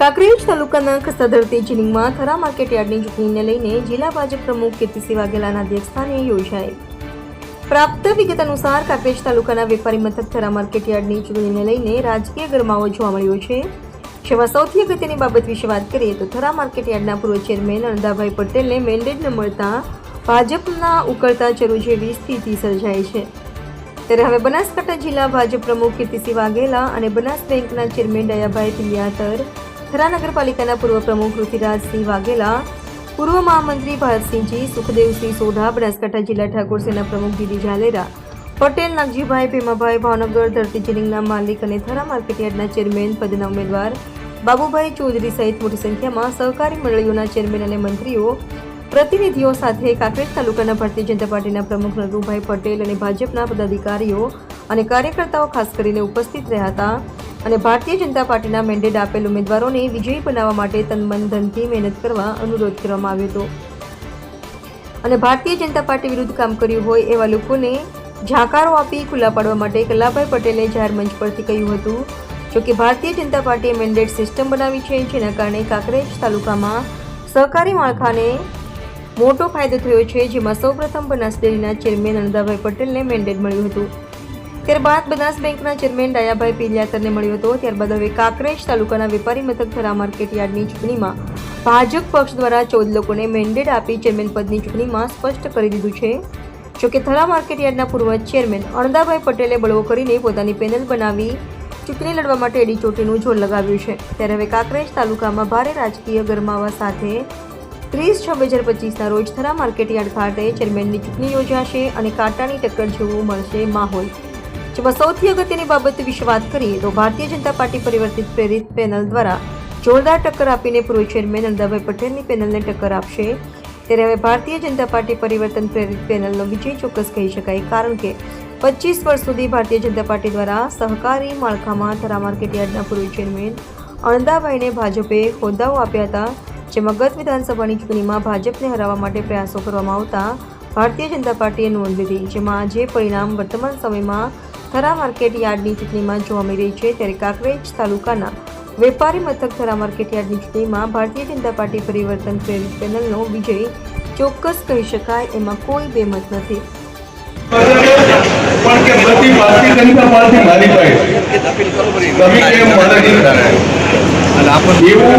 કાંકરેજ તાલુકાના ખસ્તાધરતી જીનિંગમાં થરા માર્કેટ યાર્ડની ચૂંટણીને લઈને જિલ્લા ભાજપ પ્રમુખ કીર્તિસિંહ વાઘેલાના અધ્યક્ષસ્થાને યોજાઈ. પ્રાપ્ત વિગત અનુસાર કાંકરેજ તાલુકાના વેપારી મથક થરા માર્કેટ યાર્ડની ચૂંટણીને લઈને રાજકીય ગરમાવો જોવા મળ્યો છે. જેમાં સૌથી અગત્યની બાબત વિશે વાત કરીએ તો થરા માર્કેટ યાર્ડના પૂર્વ ચેરમેન અનંદાભાઈ પટેલને મેન્ડેટ ન મળતા ભાજપના ઉકળતા ચરુ જેવી સ્થિતિ સર્જાઈ છે. ત્યારે હવે બનાસકાંઠા જિલ્લા ભાજપ પ્રમુખ કીર્તિસિંહ વાઘેલા અને બનાસ બેંકના ચેરમેન દયાભાઈ પિલિયાતર થરા નગરપાલિકાના પૂર્વ પ્રમુખ ઋષિરાજસિંહ વાઘેલા પૂર્વ મહામંત્રી ભારતસિંહજી સુખદેવસિંહ સોઢા બનાસકાંઠા જિલ્લા ઠાકોર સેના પ્રમુખ દીદી ઝાલેરા પટેલ નાગજીભાઈ ભીમાભાઈ ભાવનગર ધરતી જીનિંગના માલિક અને થરા માર્કેટયાર્ડના ચેરમેન પદના ઉમેદવાર બાબુભાઈ ચૌધરી સહિત મોટી સંખ્યામાં સહકારી મંડળીઓના ચેરમેન અને મંત્રીઓ પ્રતિનિધિઓ સાથે કાંકરેજ તાલુકાના ભારતીય જનતા પાર્ટીના પ્રમુખ નરુભાઈ પટેલ અને ભાજપના પદાધિકારીઓ અને કાર્યકર્તાઓ ખાસ કરીને ઉપસ્થિત રહ્યા હતા અને ભારતીય જનતા પાર્ટીના મેન્ડેટ આપેલ ઉમેદવારોને વિજયી બનાવવા માટે તનમન ધનથી મહેનત કરવા અનુરોધ કરવામાં આવ્યો હતો. અને ભારતીય જનતા પાર્ટી વિરુદ્ધ કામ કર્યું હોય એવા લોકોને ઝાકારો આપી ખુલ્લા પાડવા માટે કલાભાઈ પટેલે જાહેર મંચ પરથી કહ્યું હતું જોકે ભારતીય જનતા પાર્ટીએ મેન્ડેટ સિસ્ટમ બનાવી છે, જેના કારણે કાંકરેજ તાલુકામાં સહકારી માળખાને મોટો ફાયદો થયો છે, જેમાં સૌપ્રથમ બનાસ ડેરીના ચેરમેન અનંદાભાઈ પટેલને મેન્ડેટ મળ્યું હતું. ત્યારબાદ બનાસ બેંકના ચેરમેન ડાયાભાઈ પિલિયાતરને મળ્યો હતો. ત્યારબાદ હવે કાંકરેજ તાલુકાના વેપારી મથક ધરા માર્કેટ યાર્ડની ચૂંટણીમાં ભાજપ પક્ષ દ્વારા ચૌદ લોકોને મેન્ડેટ આપી ચેરમેન પદની ચૂંટણીમાં સ્પષ્ટ કરી દીધું છે. જોકે થરા માર્કેટ યાર્ડના પૂર્વ ચેરમેન અણદાભાઈ પટેલે બળવો કરીને પોતાની પેનલ બનાવી ચૂંટણી લડવા માટે એડી ચોટીનું જોર લગાવ્યું છે. ત્યારે હવે કાંકરેજ તાલુકામાં ભારે રાજકીય ગરમાવા સાથે ત્રીસ છ બે હજાર પચીસના રોજ થરા માર્કેટ યાર્ડ ખાતે ચેરમેનની ચૂંટણી યોજાશે અને કાંટાની ટક્કર જેવું મળશે માહોલ. જેમાં સૌથી અગત્યની બાબત વિશે વાત કરીએ તો ભારતીય જનતા પાર્ટી પરિવર્તિત પ્રેરિત પેનલ દ્વારા જોરદાર ટક્કર આપીને પૂર્વ ચેરમેન નંદાભાઈ પટેલની પેનલને ટક્કર આપશે. ત્યારે હવે ભારતીય જનતા પાર્ટી પરિવર્તન પ્રેરિત પેનલનો વિજય ચોક્કસ કહી શકાય, કારણ કે પચીસ વર્ષ સુધી ભારતીય જનતા પાર્ટી દ્વારા સહકારી માળખામાં થરા માર્કેટ યાર્ડના પૂર્વ ચેરમેન અણદાભાઈને ભાજપે હોદ્દાઓ આપ્યા હતા, જેમાં ગત વિધાનસભાની ચૂંટણીમાં ભાજપને હરાવવા માટે પ્રયાસો કરવામાં આવતા ભારતીય જનતા પાર્ટીએ નોંધ લીધી, જેમાં જે પરિણામ વર્તમાન સમયમાં થરા માર્કેટ યાર્ડની ચૂંટણીમાં જોવા મળી રહી છે ત્યારે કાંકરેજ તાલુકાના વેપારી મથક થરા માર્કેટ યાર્ડની ચૂંટણીમાં ભારતીય જનતા પાર્ટી પરિવર્તન પ્રેરિત પેનલનો વિજય ચોક્કસ કહી શકાય, એમાં કોઈ બેમત નથી. પણ કે બધી ભારતીય જનતા પાર્ટી મારી પાસે. તમે કેમ મને નહીં થાય એવું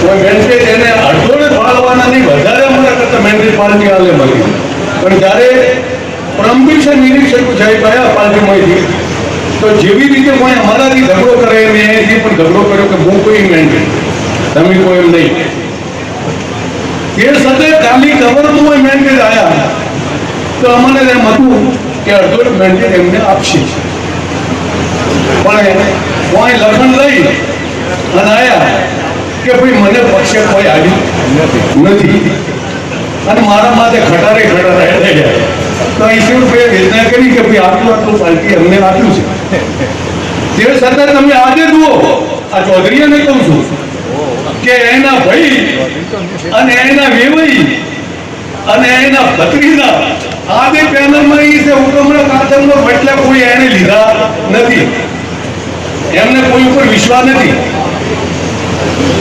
કોઈ મેન્ડેટ એને અડધો ને ફાળવાના નહીં, વધારે મને કરતા મેન્ડેટ પાર્ટી આલે મળી. પણ જ્યારે પરમિશન નિરીક્ષકો સાહેબ આવ્યા પાર્ટીમાંથી તો જેવી રીતે કોઈ અમારાથી ઝઘડો કરે મેં એનાથી પણ ઝઘડો કર્યો કે હું કોઈ મેન્ડેટ તમે કોઈ એમ નહીં. એ સાથે કાલી ખબર હોય મેન્ડેટ આવ્યા તો અમને એમ હતું કે અડધો મેન્ડેટ એમને આપશે. પણ કોઈ લખણ લઈ અને આવ્યા કે ભાઈ મને પક્ષે કોઈ આવી નથી. અને મારા માથે ખટારે ખટારે થઈ ગયા તો ઈશ્વર રૂપિયા વેદના કરી કે ભાઈ, આટલું આટલું પાર્ટી અમને આપ્યું છે. તે છતાં તમે આજે જુઓ, આ ચૌધરીને કહું છું, કે એના ભાઈ અને એના વેવાઈ અને એના ભત્રીના આજે પેનલમાં એ છે, હુકમના કાતરનો એટલે કોઈ એને લીધા નથી. એમને કોઈ ઉપર વિશ્વાસ નથી.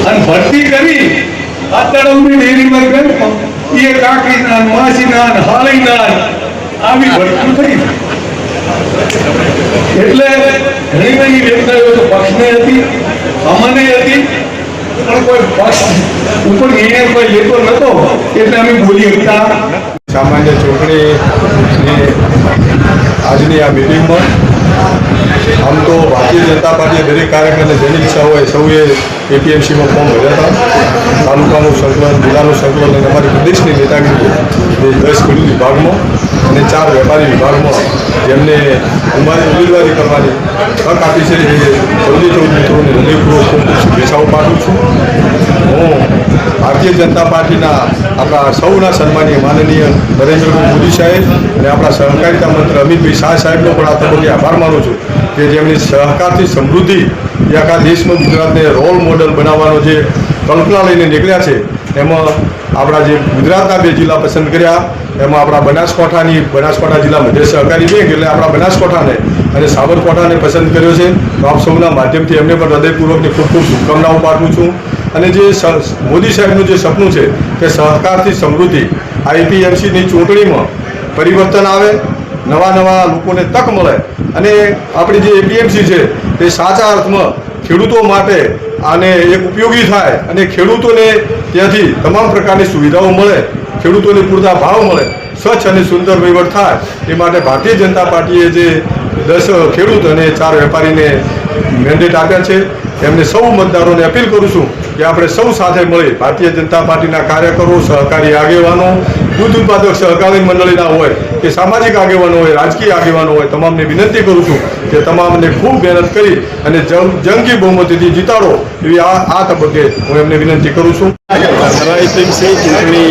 અને ભરતી કરી આ તળમની ડેરીમાં ગયો એ કાકીના, માસીના ને હાળીના ને આવી ભરતી થઈ એટલે ઘણી બધી વેદનાઓ તો પક્ષને હતી, અમને હતી, પણ કોઈ પક્ષ ઉપર નિર્ણય કોઈ લેતો નતો, એટલે અમે બોલી શકતા સામાન્ય ચૂંટણી આજની આ મિટિંગમાં આમ તો ભારતીય જનતા પાર્ટીએ દરેક કાર્યકરને જેની ઈચ્છા હોય સૌએ એપીએમસીમાં ફોર્મ ભર્યા હતા. તાલુકાનું સંકલન જિલ્લાનું સંકલન અને અમારી પ્રદેશની નેતાગીરી દસ ખેડૂત વિભાગમાં અને ચાર વેપારી વિભાગમાં જેમને અમારી ઉમેદવારી કરવાની તક આપી છે. એ ચૌદે ચૌદ મિત્રોને હૃદયપૂર્વક ખૂબ શુભેચ્છાઓ પાઠવું છું. ભારતીય જનતા પાર્ટીના આપણા સૌના સન્માનીય માનનીય નરેન્દ્રભાઈ મોદી સાહેબ અને આપણા સહકારિતા મંત્રી અમિતભાઈ શાહ સાહેબનો પણ આ તબક્કે આભાર માનું છું કે જેમની સહકારથી સમૃદ્ધિ એ આખા દેશમાં ગુજરાતને રોલ મોડલ બનાવવાનો જે કલ્પના લઈને નીકળ્યા છે, એમાં આપણા જે ગુજરાતના બે જિલ્લા પસંદ કર્યા, એમાં આપણા બનાસકાંઠાની બનાસકાંઠા જિલ્લા મધ્ય સહકારી બેંક એટલે આપણા બનાસકાંઠાને અને સાબરકાંઠાને પસંદ કર્યો છે. તો આપ સૌના માધ્યમથી એમને પણ હૃદયપૂર્વકની ખૂબ ખૂબ શુભકામનાઓ પાઠવું છું. અને જે મોદી સાહેબનું જે સપનું છે કે સહકારથી સમૃદ્ધિ આઈપીએમસીની ચૂંટણીમાં પરિવર્તન આવે, નવા નવા લોકોને તક મળે અને આપણી જે એપીએમસી છે એ સાચા અર્થમાં ખેડૂતો માટે આને એક ઉપયોગી થાય અને ખેડૂતોને ત્યાંથી તમામ પ્રકારની સુવિધાઓ મળે, ખેડૂતોને પૂરતા ભાવ મળે, સ્વચ્છ અને સુંદર વહીવટ થાય, એ માટે ભારતીય જનતા પાર્ટીએ જે દસ ખેડૂત અને ચાર વેપારીને મેન્ડેટ આપ્યા છે. એમને સૌ મતદારોને અપીલ કરું છું કે આપણે સૌ સાથે મળી ભારતીય જનતા પાર્ટીના કાર્યકરો, સહકારી આગેવાનો, દૂધ ઉત્પાદક સહકારી મંડળીના હોય કે સામાજિક આગેવાનો હોય, રાજકીય આગેવાનો હોય, તમામને વિનંતી કરું છું કે તમામને ખૂબ મહેનત કરી અને જંગ બહુમતીથી જીતાડો એવી આ આ તબક્કે હું એમને વિનંતી કરું છું. ચૂંટણી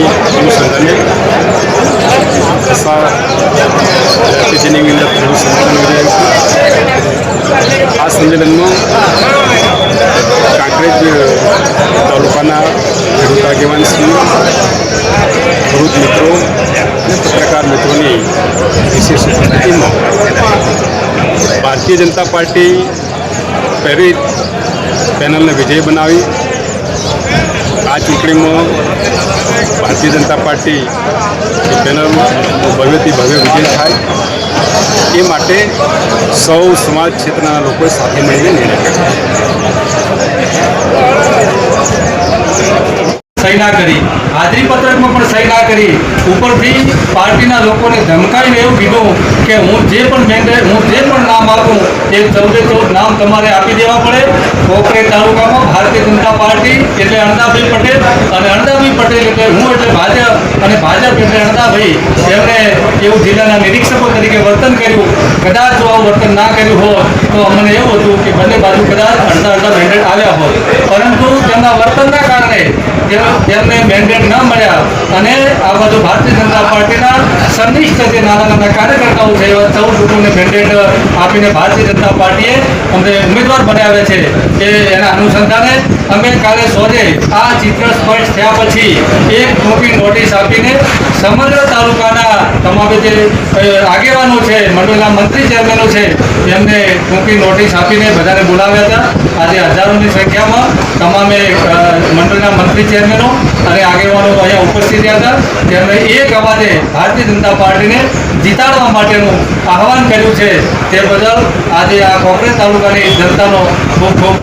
આ સંમેલનમાં કાંકરેજ તાલુકાના ખેડૂત આગેવાનશ્રી ખેડૂત મિત્રો અને પત્રકાર મિત્રોની વિશેષ ઉપસ્થિતિમાં ભારતીય જનતા પાર્ટી પહેરી પેનલને વિજય બનાવી. આ ચૂંટણીમાં ભારતીય જનતા પાર્ટી પેનલમાં ભવ્યથી ભવ્ય વિજય થાય. એ માટે સૌ સમાજ ક્ષેત્રના લોકોએ સાથે મળીને નિર્ણય સહી ના કરી. હાજરી પત્રકમાં પણ સહી ના કરી. ઉપરથી પાર્ટીના લોકોને ધમકાવીને એવું કીધું કે હું જે પણ મેન્ડેટ હું જે પણ નામ આપું, એ ચૌદે ચૌદ નામ તમારે આપી દેવા પડે. કોકરેજ તાલુકામાં ભારતીય જનતા પાર્ટી એટલે અણદાભાઈ પટેલ અને અણદાભાઈ પટેલ એટલે હું એટલે ભાજપ અને ભાજપ એટલે અણદાભાઈ એમણે એવું જિલ્લાના નિરીક્ષકો તરીકે વર્તન કર્યું. કદાચ જો આવું વર્તન ના કર્યું હોત, તો અમને એવું હતું કે બંને બાજુ કદાચ અડધા અડધા મેન્ડેટ આવ્યા હોત. પરંતુ તેમના વર્તનના તેમને મેન્ડેટ ન મળ્યા અને આ બાજુ ભારતીય જનતા પાર્ટીના સંનિષ્ઠ જે નાના નાના કાર્યકર્તાઓ છે, એવા ચૌદ લોકોને મેન્ડેટ આપીને ભારતીય જનતા પાર્ટીએ અમને ઉમેદવાર બનાવ્યા છે એ એના અનુસંધાને અમે કાલે સોજે આ ચિત્ર સ્પષ્ટ થયા પછી એક મોટી નોટિસ આપીને સમગ્ર તાલુકાના તમામે જે આગેવાનો છે, મંડળના મંત્રી ચેરમેનો છે, એમને ટૂંકી નોટિસ આપીને બધાને બોલાવ્યા હતા. આજે હજારોની સંખ્યામાં તમામે મંડળના મંત્રી ચેરમેનો અને આગેવાનો અહીંયા ઉપસ્થિત રહ્યા હતા. તેમણે એક અવાજે ભારતીય જનતા પાર્ટીને જીતાડવા માટેનું આહવાન કર્યું છે તે બદલ આજે આ કોંગ્રેસ તાલુકાની જનતાનો ખૂબ ખૂબ